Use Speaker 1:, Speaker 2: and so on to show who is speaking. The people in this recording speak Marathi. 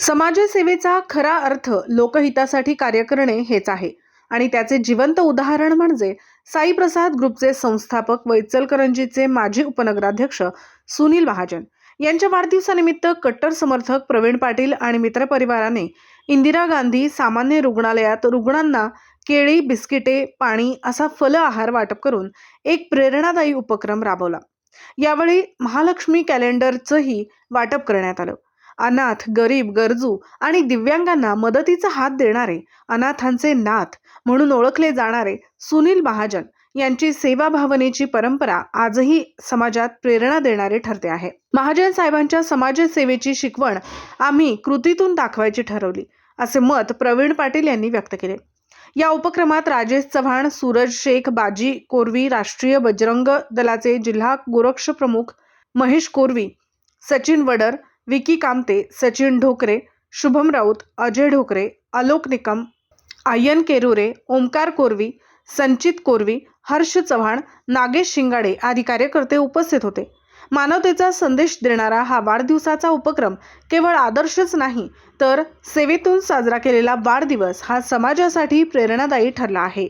Speaker 1: समाजसेवेचा खरा अर्थ लोकहितासाठी कार्य करणे हेच आहे. आणि त्याचे जिवंत उदाहरण म्हणजे साई प्रसाद ग्रुपचे संस्थापक व इचलकरंजीचे माजी उपनगराध्यक्ष सुनील महाजन. यांच्या वाढदिवसानिमित्त कट्टर समर्थक प्रवीण पाटील आणि मित्रपरिवाराने इंदिरा गांधी सामान्य रुग्णालयात रुग्णांना केळी बिस्किटे पाणी असा फल आहार वाटप करून एक प्रेरणादायी उपक्रम राबवला. यावेळी महालक्ष्मी कॅलेंडरचंही वाटप करण्यात आलं. अनाथ गरीब गरजू आणि दिव्यांगांना मदतीचा हात देणारे अनाथांचे नाथ म्हणून ओळखले जाणारे सुनील महाजन यांची सेवा भावनेची परंपरा आजही समाजात प्रेरणा देणारे ठरते आहे. महाजन साहेबांच्या समाजसेवेची शिकवण आम्ही कृतीतून दाखवायची ठरवली असे मत प्रवीण पाटील यांनी व्यक्त केले. या उपक्रमात राजेश चव्हाण सूरज शेख बाजी कोरवी राष्ट्रीय बजरंग दलाचे जिल्हा गोरक्ष प्रमुख महेश कोरवी सचिन वडर विकी कामते सचिन ढोकरे शुभम राऊत अजय ढोकरे आलोक निकम आयन केरुरे ओमकार कोरवी संचित कोरवी हर्ष चव्हाण नागेश शिंगाडे आदी कार्यकर्ते उपस्थित होते. मानवतेचा संदेश देणारा हा वाढदिवसाचा उपक्रम केवळ आदर्शच नाही तर सेवेतून साजरा केलेला वाढदिवस हा समाजासाठी प्रेरणादायी ठरला आहे.